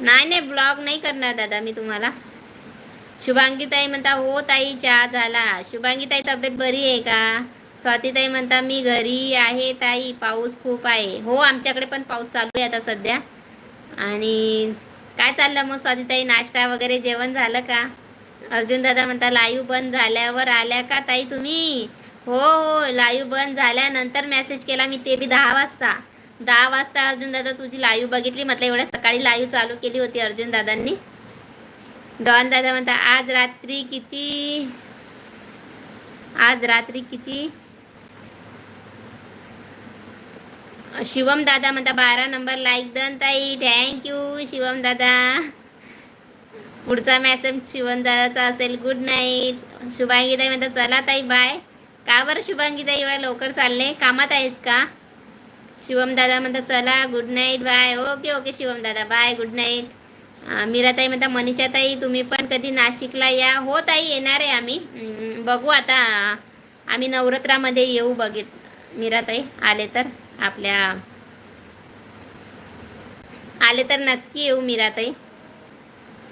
नाही नाही ब्लॉग नाही करणार दादा मी तुम्हाला. शुभांगीताई म्हणता हो ताई चहा झाला. शुभांगीताई तब्येत बरी आहे का? स्वातीताई म्हणता मी घरी आहे ताई पाऊस खूप आहे. हो आमच्याकडे पण पाऊस चालू आहे आता सध्या. आणि काय चाललं मग स्वातीताई नाश्ता वगैरे जेवण झालं का? अर्जुन दादा म्हणता लाईव्ह बंद झाल्यावर आल्या का ताई तुम्ही? हो हो लाईव्ह बंद झाल्यानंतर मेसेज केला मी ते बी दहा वाजता. दहा वाजता अर्जुन दादा तुझी लाईव्ह बघितली? म्हटलं एवढ्या सकाळी लाईव्ह चालू केली होती अर्जुन दादांनी. डॉन दादा म्हणता आज रात्री किती? आज रात्री किती? शिवम दादा म्हणता बारा नंबर लाईक दन ताई थँक्यू शिवम दादा. पुढचा मॅसेज शिवम दादाचा असेल गुड नाईट शुभांगी ताई म्हणता चला ताई बाय का बरं शुभांगी ताई एवढ्या लवकर चालले? कामात आहेत का? शिवम दादा म्हणता चला good night bye okay okay Shivam दादा बाय गुड नाईट मीराताई म्हणता मनीषाताई तुम्ही पण कधी नाशिकला या. हो ताई येणार आहे आम्ही. बघू आता. आम्ही नवरात्रामध्ये येऊ बघित मीराताई. आले तर आपल्या आले तर नक्की येऊ मीराताई.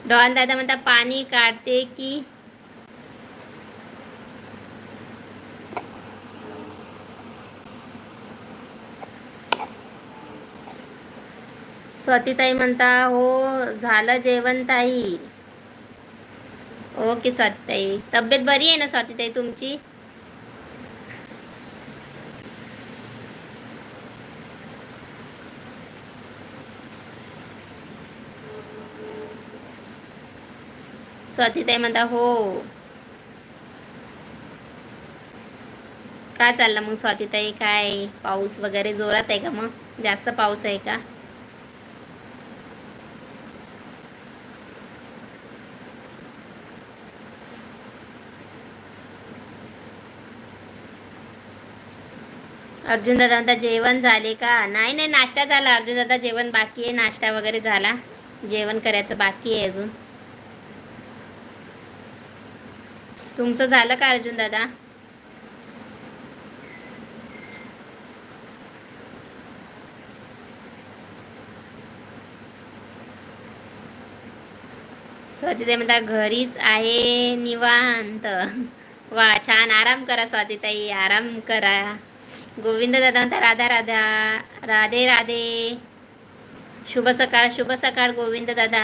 डॉन दादा म्हणता पाणी काढते की स्वातीताई म्हणता हो झालं जेवण ताई. ओके स्वातीताई. तब्येत बरी आहे ना स्वातीताई तुमची? स्वातीताई म्हणता हो. काय चाललं मग स्वातीताई? काय पाऊस वगैरे जोरात आहे का मग? जास्त पाऊस आहे का? अर्जुन दादा जेवण झाले का? नाही नाही नाश्ता झाला. अर्जुन दादा जेवण बाकी आहे. नाश्ता वगैरे झाला. जेवण करायचं बाकी आहे अजून. तुमचं झालं का अर्जुन दादा स्वातीताई म्हणता घरीच आहे निवांत. वा छान. आराम करा स्वातीताई. आराम करा. गोविंद दादा म्हणता राधा राधा राधे राधे. शुभ सकाळ शुभ सकाळ गोविंद दादा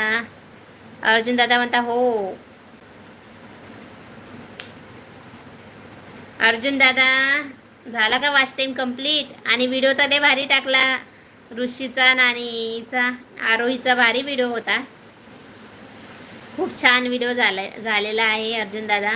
अर्जुन दादा म्हणता हो. अर्जुन दादा झाला का वाच टाईम कंप्लीट आणि व्हिडिओ तर लय भारी टाकला. ऋषीचा नानीचा आरोहीचा भारी व्हिडिओ होता. खूप छान व्हिडिओ झाला झालेला आहे अर्जुन दादा.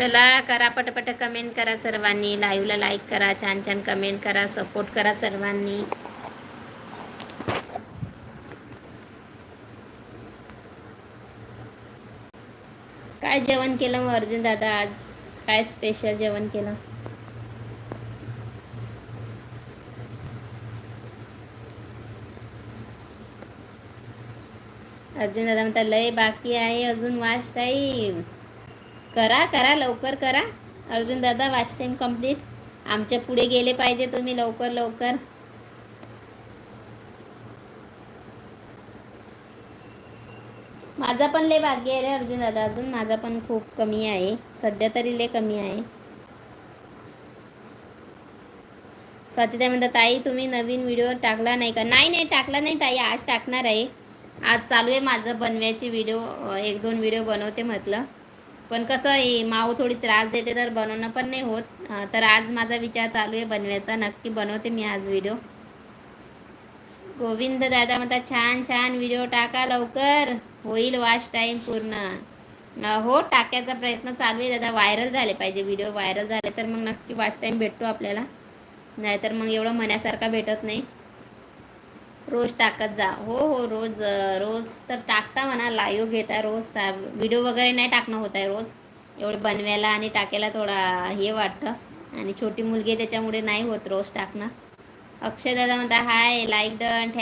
चला करा पटपट कमेंट करा सर्वांनी. लाईव्हला लाईक करा छान छान कमेंट करा सपोर्ट करा सर्वांनी. काय जेवण केलं मग अर्जुन दादा आज? काय स्पेशल जेवण केलं? अर्जुन दादा म्हणता लय बाकी आहे अजून वाच टाईम करा करा लवकर करा. अर्जुन दादा वाच टाईम कंप्लीट आमच्या पुढे गेले पाहिजे तुम्ही लवकर लवकर. माझा पण लय भाग्य आहे रे अर्जुन दादा अजून. माझा पण खूप कमी आहे. सध्या तरी लय कमी आहे. स्वातीताई म्हणतात ताई तुम्ही नवीन व्हिडिओ टाकला नाही का? नाही नाही टाकला नाही ताई. आज टाकणार आहे. आज चालू आहे माझं बनवायचे व्हिडिओ एक दोन व्हिडिओ बनवते म्हटलं. पण कसं आहे माऊ थोडी त्रास देते तर बनवणं पण नाही होत. तर आज माझा विचार चालू आहे बनवायचा. नक्की बनवते मी आज व्हिडिओ गोविंद दादा म्हणतात छान छान व्हिडिओ टाका लवकर. होईल वॉच टाईम पूर्ण. हो टाकायचा प्रयत्न चालू आहे. दादा व्हायरल झाले पाहिजे व्हिडिओ व्हायरल झाले तर मग नक्की वॉच टाईम भेटतो आपल्याला. नाहीतर मग एवढं मनासारखा भेटत नाही. रोज टाकत जा. हो हो रोज रोज तर टाकता म्हणा लाईव्ह घेता रोज. व्हिडिओ वगैरे नाही टाकणं होत आहे रोज. एवढं बनवायला आणि टाकायला थोडा हे वाटतं. आणि छोटी मुलगी त्याच्यामुळे नाही होत रोज टाकणं. अक्षय दादा म्हणता हाय लाईक डन थँक